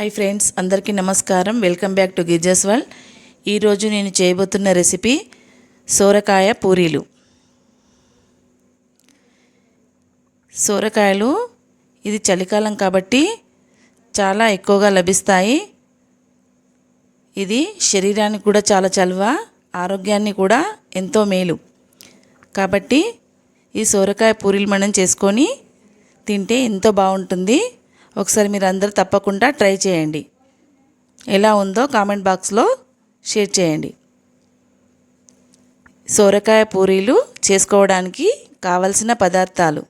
Hi friends అందరికీ నమస్కారం. Welcome back to గిజస్ వరల్డ్. ఈరోజు నేను చేయబోతున్న రెసిపీ సోరకాయ పూరీలు. సోరకాయలు ఇది చలికాలం కాబట్టి చాలా ఎక్కువగా లభిస్తాయి. ఇది శరీరానికి కూడా చాలా చలువ ఆరోగ్యాన్ని కూడా ఎంతో మేలు. కాబట్టి ఈ సోరకాయ పూరీలు మనం చేసుకొని తింటే ఎంతో బాగుంటుంది. ఒకసారి మీరు అందరూ తప్పకుండా ట్రై చేయండి. ఎలా ఉందో కామెంట్ బాక్స్లో షేర్ చేయండి. సోరకాయ పూరీలు చేసుకోవడానికి కావలసిన పదార్థాలు.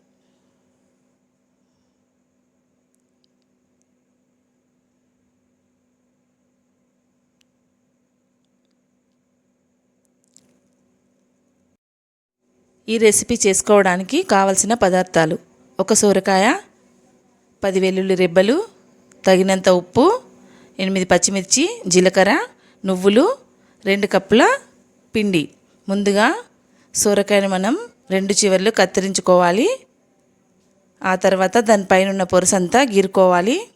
ఈ రెసిపీ చేసుకోవడానికి కావలసిన పదార్థాలు. ఒక సోరకాయ పది వెల్లుల్లి రెబ్బలు తగినంత ఉప్పు ఎనిమిది పచ్చిమిర్చి జీలకర్ర నువ్వులు రెండు కప్పుల పిండి. ముందుగా సోరకాయను మనం రెండు చివర్లు కత్తిరించుకోవాలి. ఆ తర్వాత దానిపైన ఉన్న పొరుసంతా గీరుకోవాలి.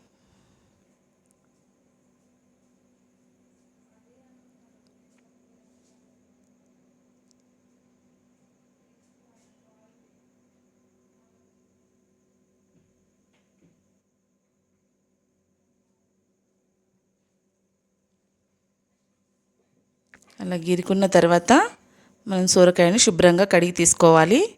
అలా గీరుకున్న తర్వాత మనం సోరకాయను శుభ్రంగా కడిగి తీసుకోవాలి.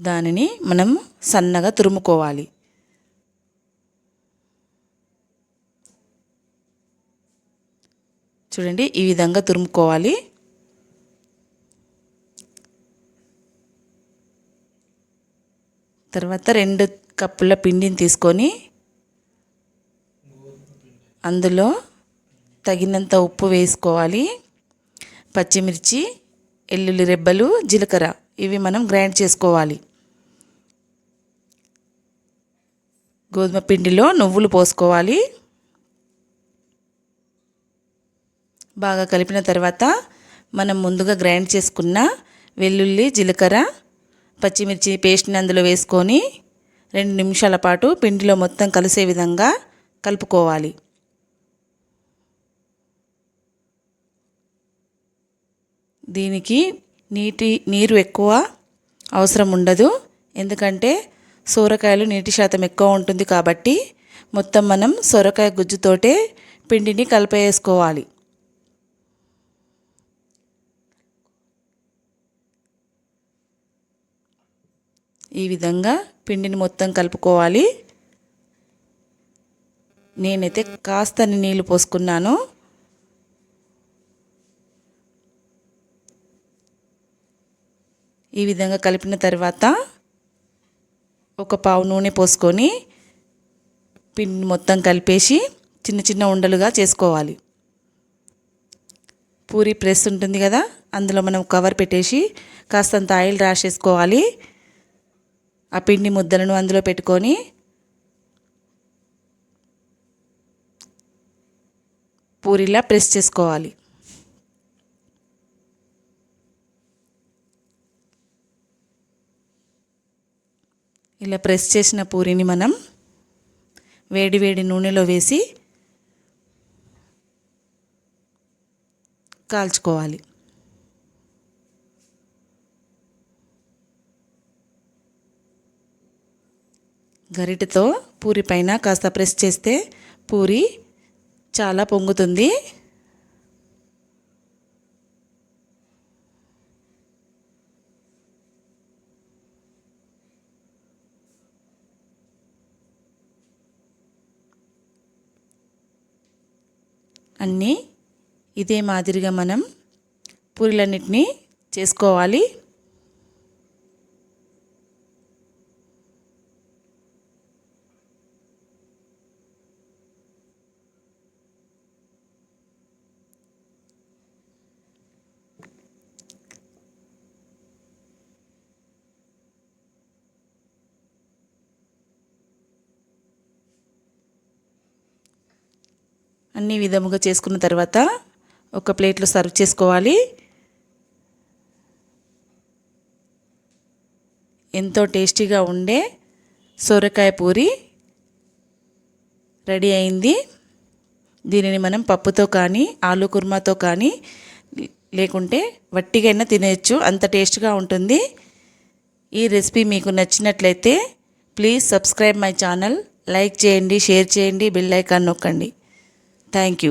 దానిని మనం సన్నగా తురుముకోవాలి. చూడండి ఈ విధంగా తురుముకోవాలి. తర్వాత రెండు కప్పుల పిండిని తీసుకొని అందులో తగినంత ఉప్పు వేసుకోవాలి పచ్చిమిర్చి ఎల్లుల్లి రెబ్బలు జీలకర్ర ఇవి మనం గ్రైండ్ చేసుకోవాలి. గోధుమ పిండిలో నువ్వులు పోసుకోవాలి. బాగా కలిపిన తర్వాత మనం ముందుగా గ్రైండ్ చేసుకున్న వెల్లుల్లి జీలకర్ర పచ్చిమిర్చి పేస్ట్ని అందులో వేసుకొని రెండు నిమిషాల పాటు పిండిలో మొత్తం కలిసే విధంగా కలుపుకోవాలి. దీనికి నీటి నీరు ఎక్కువ అవసరం ఉండదు. ఎందుకంటే సోరకాయలు నీటి శాతం ఎక్కువ ఉంటుంది కాబట్టి మొత్తం మనం సొరకాయ గుజ్జుతోటే పిండిని కలిపేసుకోవాలి. ఈ విధంగా పిండిని మొత్తం కలుపుకోవాలి. నేనైతే కాస్తని నీళ్ళు పోసుకున్నాను. ఈ విధంగా కలిపిన తర్వాత ఒక పావు నూనె పోసుకొని పిండి మొత్తం కలిపేసి చిన్న చిన్న ఉండలుగా చేసుకోవాలి. పూరి ప్రెస్ ఉంటుంది కదా అందులో మనం కవర్ పెట్టేసి కాస్తంత ఆయిల్ రాసేసుకోవాలి. ఆ పిండి ముద్దలను అందులో పెట్టుకొని పూరిలా ప్రెస్ చేసుకోవాలి. ఇలా ప్రెస్ చేసిన పూరిని మనం వేడి వేడి నూనెలో వేసి కాల్చుకోవాలి. గరిటతో పూరి పైన కాస్త ప్రెస్ చేస్తే పూరి చాలా పొంగుతుంది. అన్నీ ఇదే మాదిరిగా మనం పూరీలన్నిటినీ చేసుకోవాలి. అన్ని విధముగా చేసుకున్న తర్వాత ఒక ప్లేట్లో సర్వ్ చేసుకోవాలి. ఎంతో టేస్టీగా ఉండే సొరకాయ పూరి రెడీ అయింది. దీనిని మనం పప్పుతో కానీ ఆలు కుర్మాతో కానీ లేకుంటే వట్టిగైనా తినేయచ్చు. అంత టేస్ట్గా ఉంటుంది. ఈ రెసిపీ మీకు నచ్చినట్లయితే please subscribe my channel like చేయండి షేర్ చేయండి బెల్ ఐకాన్ నొక్కండి. താങ്ക്